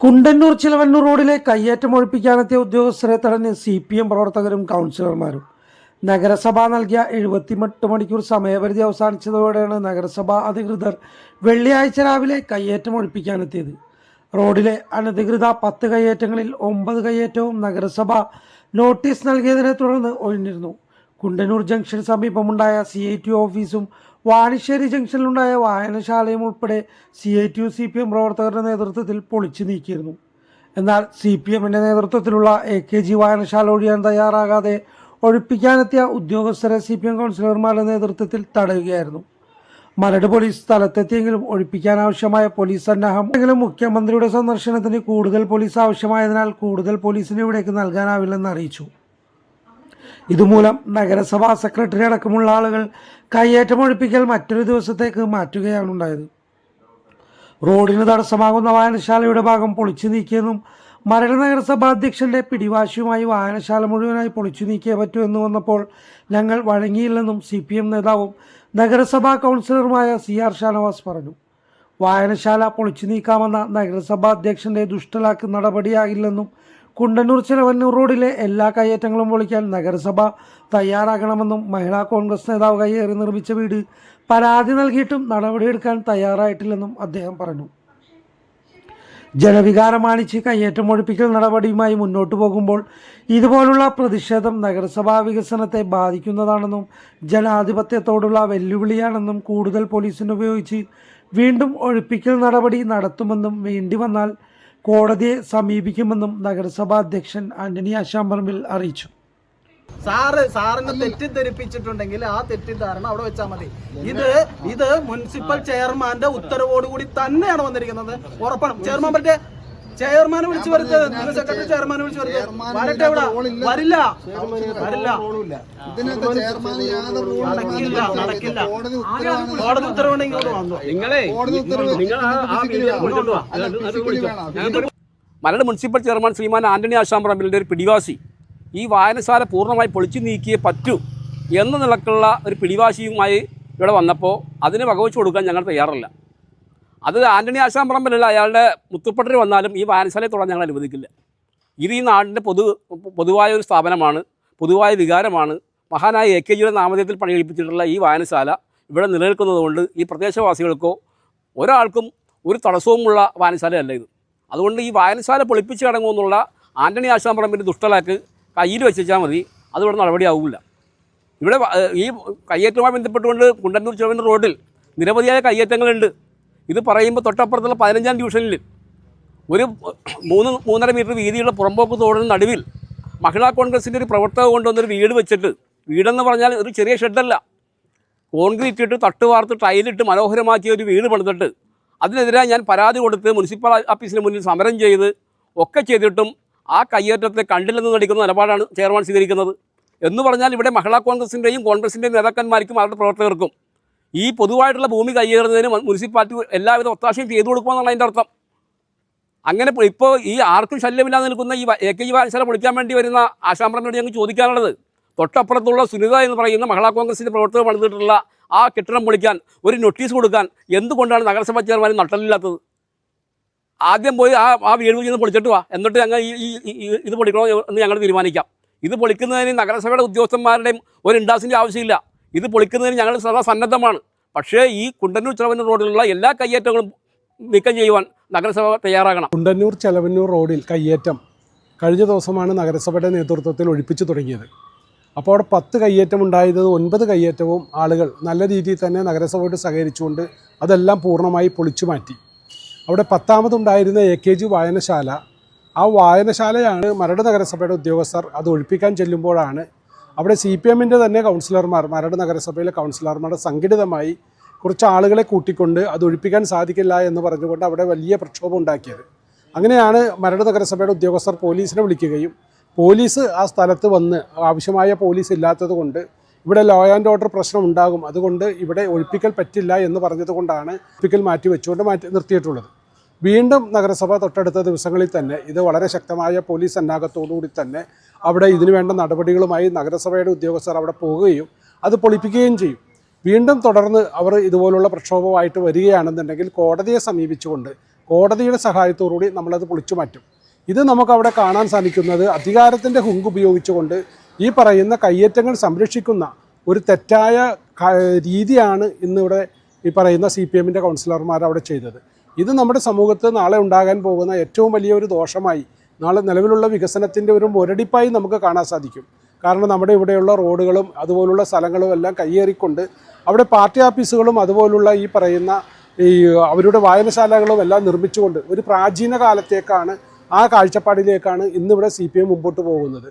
കുണ്ടന്നൂർ ചിലവന്നൂർ റോഡിലെ കയ്യേറ്റം ഒഴിപ്പിക്കാനെത്തിയ ഉദ്യോഗസ്ഥരെ തടഞ്ഞ് സി പി എം പ്രവർത്തകരും കൗൺസിലർമാരും. നഗരസഭ നൽകിയ എഴുപത്തിമെട്ട് മണിക്കൂർ സമയപരിധി അവസാനിച്ചതോടെയാണ് നഗരസഭാ അധികൃതർ വെള്ളിയാഴ്ച രാവിലെ കയ്യേറ്റം ഒഴിപ്പിക്കാനെത്തിയത്. റോഡിലെ അനധികൃത പത്ത് കയ്യേറ്റങ്ങളിൽ ഒമ്പത് കയ്യേറ്റവും നഗരസഭ നോട്ടീസ് നൽകിയതിനെ തുടർന്ന് ഒഴിഞ്ഞിരുന്നു. കുണ്ടന്നൂർ ജംഗ്ഷന് സമീപമുണ്ടായ സി ഐ ടി ഓഫീസും വാണിശ്ശേരി ജംഗ്ഷനിലുണ്ടായ വായനശാലയും ഉൾപ്പെടെ C I T U C P M പ്രവർത്തകരുടെ നേതൃത്വത്തിൽ പൊളിച്ചു നീക്കിയിരുന്നു. എന്നാൽ സി പി എമ്മിന്റെ നേതൃത്വത്തിലുള്ള എ കെ ജി വായനശാല ഒഴിയാൻ തയ്യാറാകാതെ ഒഴിപ്പിക്കാനെത്തിയ ഉദ്യോഗസ്ഥരെ സി പി എം കൗൺസിലർമാരുടെ നേതൃത്വത്തിൽ തടയുകയായിരുന്നു. മരട് പോലീസ് സ്ഥലത്തെത്തിയെങ്കിലും ഒഴിപ്പിക്കാനാവശ്യമായ പോലീസ് സന്നാഹം എങ്കിലും മുഖ്യമന്ത്രിയുടെ സന്ദർശനത്തിന് കൂടുതൽ പോലീസ് ആവശ്യമായതിനാൽ കൂടുതൽ പോലീസിനെ ഇവിടേക്ക് നൽകാനാവില്ലെന്ന് അറിയിച്ചു. ഇതുമൂലം നഗരസഭാ സെക്രട്ടറി അടക്കമുള്ള ആളുകൾ കയ്യേറ്റം ഒഴിപ്പിക്കൽ മറ്റൊരു ദിവസത്തേക്ക് മാറ്റുകയാണ് ഉണ്ടായത്. റോഡിന് തടസ്സമാകുന്ന വായനശാലയുടെ ഭാഗം പൊളിച്ചു നീക്കിയെന്നും മരട് നഗരസഭാ അധ്യക്ഷന്റെ പിടിവാശിയുമായി വായനശാല മുഴുവനായി പൊളിച്ചു നീക്കിയേ പറ്റൂ എന്ന് വന്നപ്പോൾ ഞങ്ങൾ വഴങ്ങിയില്ലെന്നും സി പി എം നേതാവും നഗരസഭാ കൗൺസിലറുമായ സി ആർ ഷാനവാസ് പറഞ്ഞു. വായനശാല പൊളിച്ചു നീക്കാമെന്ന നഗരസഭാ അധ്യക്ഷന്റെ ദുഷ്ടലാക്ക് നടപടിയാകില്ലെന്നും കുണ്ടന്നൂർ ചിലവന്നൂർ റോഡിലെ എല്ലാ കയ്യേറ്റങ്ങളും പൊളിക്കാൻ നഗരസഭ തയ്യാറാകണമെന്നും മഹിളാ കോൺഗ്രസ് നേതാവ് കയ്യേറി നിർമ്മിച്ച വീട് പരാതി നൽകിയിട്ടും നടപടിയെടുക്കാൻ തയ്യാറായിട്ടില്ലെന്നും അദ്ദേഹം പറഞ്ഞു. ജനവികാരം മാനിച്ച് കയ്യേറ്റം ഒഴിപ്പിക്കൽ നടപടിയുമായി മുന്നോട്ട് പോകുമ്പോൾ ഇതുപോലുള്ള പ്രതിഷേധം നഗരസഭാ വികസനത്തെ ബാധിക്കുന്നതാണെന്നും ജനാധിപത്യത്തോടുള്ള വെല്ലുവിളിയാണെന്നും കൂടുതൽ പോലീസിനെ ഉപയോഗിച്ച് വീണ്ടും ഒഴിപ്പിക്കൽ നടപടി നടത്തുമെന്നും വേണ്ടി വന്നാൽ കോടതിയെ സമീപിക്കുമെന്നും നഗരസഭാ അധ്യക്ഷൻ ആന്റണി ആശാമ്പറമ്പിൽ അറിയിച്ചു. സാറ് സാറിനെ തെറ്റിദ്ധരിപ്പിച്ചിട്ടുണ്ടെങ്കിൽ ആ തെറ്റിദ്ധാരണ അവിടെ വെച്ചാൽ മതി. ഇത് ഇത് മുനിസിപ്പൽ ചെയർമാന്റെ ഉത്തരവോടുകൂടി തന്നെയാണ് വന്നിരിക്കുന്നത്. ഉറപ്പാണ്. ചെയർമാൻ പറ്റേ ചെയർമാനെ വിളിച്ചു വരുത്തത് സെക്രട്ടറി ചെയർമാനെ വിളിച്ചു വരുത്തത് വരട്ടെ ഇവിടെ. വരില്ല. വരില്ല. നടക്കില്ല. നടക്കില്ല. കോടതി ഉത്തരവാണ്. ഉത്തരവുണ്ടെങ്കിൽ ഇങ്ങോട്ട് വന്നു നിങ്ങളെ നിങ്ങൾ. മരട് മുനിസിപ്പൽ ചെയർമാൻ ശ്രീമാൻ ആന്റണി ആശാമ്പറമ്പിലിന്റെ ഒരു പിടിവാശി. ഈ വായനശാല പൂർണമായി പൊളിച്ചു നീക്കിയേ പറ്റൂ എന്ന നിലക്കുള്ള ഒരു പിടിവാശിയുമായി ഇവിടെ വന്നപ്പോൾ അതിനെ വകവെച്ച് കൊടുക്കാൻ ഞങ്ങൾ തയ്യാറല്ല. അത് ആന്റണി ആശാൻ ആശാമ്പറമ്പിലല്ല അയാളുടെ മുത്തുപ്പട്ടർ വന്നാലും ഈ വായനശാലയെ തുടങ്ങാൻ ഞങ്ങൾ അനുവദിക്കില്ല. ഇത് ഈ നാടിന്റെ പൊതു പൊതുവായ ഒരു സ്ഥാപനമാണ് പൊതുവായ വികാരമാണ്. മഹാനായ എ കെ ജിയുടെ നാമധേയത്തിൽ പണികഴിപ്പിച്ചിട്ടുള്ള ഈ വായനശാല ഇവിടെ നിലനിൽക്കുന്നതുകൊണ്ട് ഈ പ്രദേശവാസികൾക്കോ ഒരാൾക്കും ഒരു തടസ്സവുമുള്ള വായനശാലയല്ല ഇത്. അതുകൊണ്ട് ഈ വായനശാല പൊളിപ്പിച്ച് കടങ്ങുമെന്നുള്ള ആന്റണി ആശാമ്പറമ്പിന്റെ ദുഷ്ടലാക്ക് കയ്യിൽ വെച്ചാൽ മതി. അതിവിടെ നടപടിയാവില്ല ഇവിടെ ഈ കയ്യേറ്റവുമായി ബന്ധപ്പെട്ടുകൊണ്ട് കുണ്ടന്നൂർ ചെറുവിന്റെ റോഡിൽ നിരവധിയായ കയ്യേറ്റങ്ങളുണ്ട്. ഇത് പറയുമ്പോൾ തൊട്ടപ്പുറത്തുള്ള പതിനഞ്ചാം ഡിവിഷനിൽ ഒരു മൂന്ന് മൂന്നര മീറ്റർ വീതിയുള്ള പുറമ്പോക്ക് തോടിന് നടുവിൽ മഹിളാ കോൺഗ്രസിന്റെ ഒരു പ്രവർത്തക കൊണ്ടുവന്നൊരു വീട് വെച്ചിട്ട് വീടെന്ന് പറഞ്ഞാൽ ഒരു ചെറിയ ഷെഡല്ല. കോൺക്രീറ്റ് ഇട്ട് തട്ട് വാർത്ത് ടൈലിട്ട് മനോഹരമാക്കിയ ഒരു വീട് പണിതിട്ട് അതിനെതിരെ ഞാൻ പരാതി കൊടുത്ത് മുനിസിപ്പൽ ഓഫീസിന് മുന്നിൽ സമരം ചെയ്ത് ഒക്കെ ചെയ്തിട്ടും ആ കയ്യേറ്റത്തെ കണ്ടില്ലെന്ന് നടിക്കുന്ന നിലപാടാണ് ചെയർമാൻ സ്വീകരിക്കുന്നത്. എന്ന് പറഞ്ഞാൽ ഇവിടെ മഹിളാ കോൺഗ്രസിന്റെയും കോൺഗ്രസിന്റെയും നേതാക്കന്മാർക്കും അവരുടെ പ്രവർത്തകർക്കും ഈ പൊതുവായിട്ടുള്ള ഭൂമി കൈയേറുന്നതിന് മുനിസിപ്പാലിറ്റി എല്ലാവിധ ഒത്താശയും ചെയ്തു കൊടുക്കുമെന്നാണ് അതിന്റെ അർത്ഥം. അങ്ങനെ ഇപ്പോൾ ഈ ആർക്കും ശല്യമില്ലാതെ നിൽക്കുന്ന ഈ എ കെ ജി വായനശാല പൊളിക്കാൻ വേണ്ടി വരുന്ന ആശാമ്പ്രനോട് ഞങ്ങൾക്ക് ചോദിക്കാനുള്ളത് തൊട്ടപ്പുറത്തുള്ള സുനിത എന്ന് പറയുന്ന മഹിളാ കോൺഗ്രസിന്റെ പ്രവർത്തകർ പണിതിട്ടുള്ള ആ കെട്ടിടം പൊളിക്കാൻ ഒരു നോട്ടീസ് കൊടുക്കാൻ എന്തുകൊണ്ടാണ് നഗരസഭാ ചെയർമാൻ നട്ടലില്ലാത്തത്? ആദ്യം പോയി ആ ആ വീട് ചെന്ന് പൊളിച്ചിട്ട് വാ. എന്നിട്ട് ഞങ്ങൾ ഈ ഇത് പൊളിക്കണോ എന്ന് ഞങ്ങൾ തീരുമാനിക്കാം. ഇത് പൊളിക്കുന്നതിന് നഗരസഭയുടെ ഉദ്യോഗസ്ഥന്മാരുടെയും ഒരു ഇൻഡാസിന്റെ ആവശ്യമില്ല. ഇത് പൊളിക്കുന്നതിന് ഞങ്ങൾ സദാ സന്നദ്ധമാണ്. പക്ഷേ ഈ കുണ്ടന്നൂർ ചെലവന്നൂർ റോഡിലുള്ള എല്ലാ കയ്യേറ്റങ്ങളും നീക്കം ചെയ്യുവാൻ നഗരസഭ തയ്യാറാകണം. കുണ്ടന്നൂർ ചെലവന്നൂർ റോഡിൽ കയ്യേറ്റം കഴിഞ്ഞ ദിവസമാണ് നഗരസഭയുടെ നേതൃത്വത്തിൽ ഒഴിപ്പിച്ചു തുടങ്ങിയത്. അപ്പോൾ അവിടെ പത്ത് കയ്യേറ്റം ഉണ്ടായത് ഒൻപത് കയ്യേറ്റവും ആളുകൾ നല്ല രീതിയിൽ തന്നെ നഗരസഭയോട് സഹകരിച്ചുകൊണ്ട് അതെല്ലാം പൂർണമായി പൊളിച്ചു മാറ്റി. അവിടെ പത്താമതുണ്ടായിരുന്ന എ കെ ജി വായനശാല. ആ വായനശാലയാണ് മരട് നഗരസഭയുടെ ഉദ്യോഗസ്ഥർ അത് ഒഴിപ്പിക്കാൻ ചെല്ലുമ്പോഴാണ് അവിടെ സി പി എമ്മിന്റെ തന്നെ കൗൺസിലർമാർ മരട് നഗരസഭയിലെ കൗൺസിലർമാരുടെ സംഘടിതമായി കുറച്ച് ആളുകളെ കൂട്ടിക്കൊണ്ട് അത് ഒഴിപ്പിക്കാൻ സാധിക്കില്ല എന്ന് പറഞ്ഞുകൊണ്ട് അവിടെ വലിയ പ്രക്ഷോഭം ഉണ്ടാക്കിയത്. അങ്ങനെയാണ് മരട് നഗരസഭയുടെ ഉദ്യോഗസ്ഥർ പോലീസിനെ വിളിക്കുകയും പോലീസ് ആ സ്ഥലത്ത് വന്ന് ആവശ്യമായ പോലീസ് ഇല്ലാത്തത് കൊണ്ട് ഇവിടെ ലോ ആൻഡ് ഓർഡർ പ്രശ്നം ഉണ്ടാകും. അതുകൊണ്ട് ഇവിടെ ഒഴിപ്പിക്കൽ പറ്റില്ല എന്ന് പറഞ്ഞത് കൊണ്ടാണ് ഒഴിപ്പിക്കൽ മാറ്റി വെച്ചുകൊണ്ട് മാറ്റി നിർത്തിയിട്ടുള്ളത്. വീണ്ടും നഗരസഭ തൊട്ടടുത്ത ദിവസങ്ങളിൽ തന്നെ ഇത് വളരെ ശക്തമായ പോലീസ് സന്നാഹത്തോടുകൂടി തന്നെ അവിടെ ഇതിനു വേണ്ട നടപടികളുമായി നഗരസഭയുടെ ഉദ്യോഗസ്ഥർ അവിടെ പോവുകയും അത് പൊളിപ്പിക്കുകയും ചെയ്യും. വീണ്ടും തുടർന്ന് അവർ ഇതുപോലുള്ള പ്രക്ഷോഭമായിട്ട് വരികയാണെന്നുണ്ടെങ്കിൽ കോടതിയെ സമീപിച്ചുകൊണ്ട് കോടതിയുടെ സഹായത്തോടുകൂടി നമ്മളത് പൊളിച്ചു മാറ്റും. ഇത് നമുക്കവിടെ കാണാൻ സാധിക്കുന്നത് അധികാരത്തിന്റെ ഹുങ്ക് ഉപയോഗിച്ചുകൊണ്ട് ഈ പറയുന്ന കയ്യേറ്റങ്ങൾ സംരക്ഷിക്കുന്ന ഒരു തെറ്റായ രീതിയാണ് ഇന്നിവിടെ ഈ പറയുന്ന സി പി എമ്മിന്റെ കൗൺസിലർമാർ അവിടെ ചെയ്തത്. ഇത് നമ്മുടെ സമൂഹത്ത് നാളെ ഉണ്ടാകാൻ പോകുന്ന ഏറ്റവും വലിയൊരു ദോഷമായി നാളെ നിലവിലുള്ള വികസനത്തിന്റെ ഒരു മുരടിപ്പായി നമുക്ക് കാണാൻ സാധിക്കും. കാരണം നമ്മുടെ ഇവിടെയുള്ള റോഡുകളും അതുപോലുള്ള സ്ഥലങ്ങളും എല്ലാം കയ്യേറിക്കൊണ്ട് അവിടെ പാർട്ടി ഓഫീസുകളും അതുപോലുള്ള ഈ പറയുന്ന ഈ അവരുടെ വായനശാലകളും എല്ലാം നിർമ്മിച്ചുകൊണ്ട് ഒരു പ്രാചീന കാലത്തേക്കാണ് ആ കാഴ്ചപ്പാടിലേക്കാണ് ഇന്നിവിടെ സി പി എം മുമ്പോട്ട് പോകുന്നത്.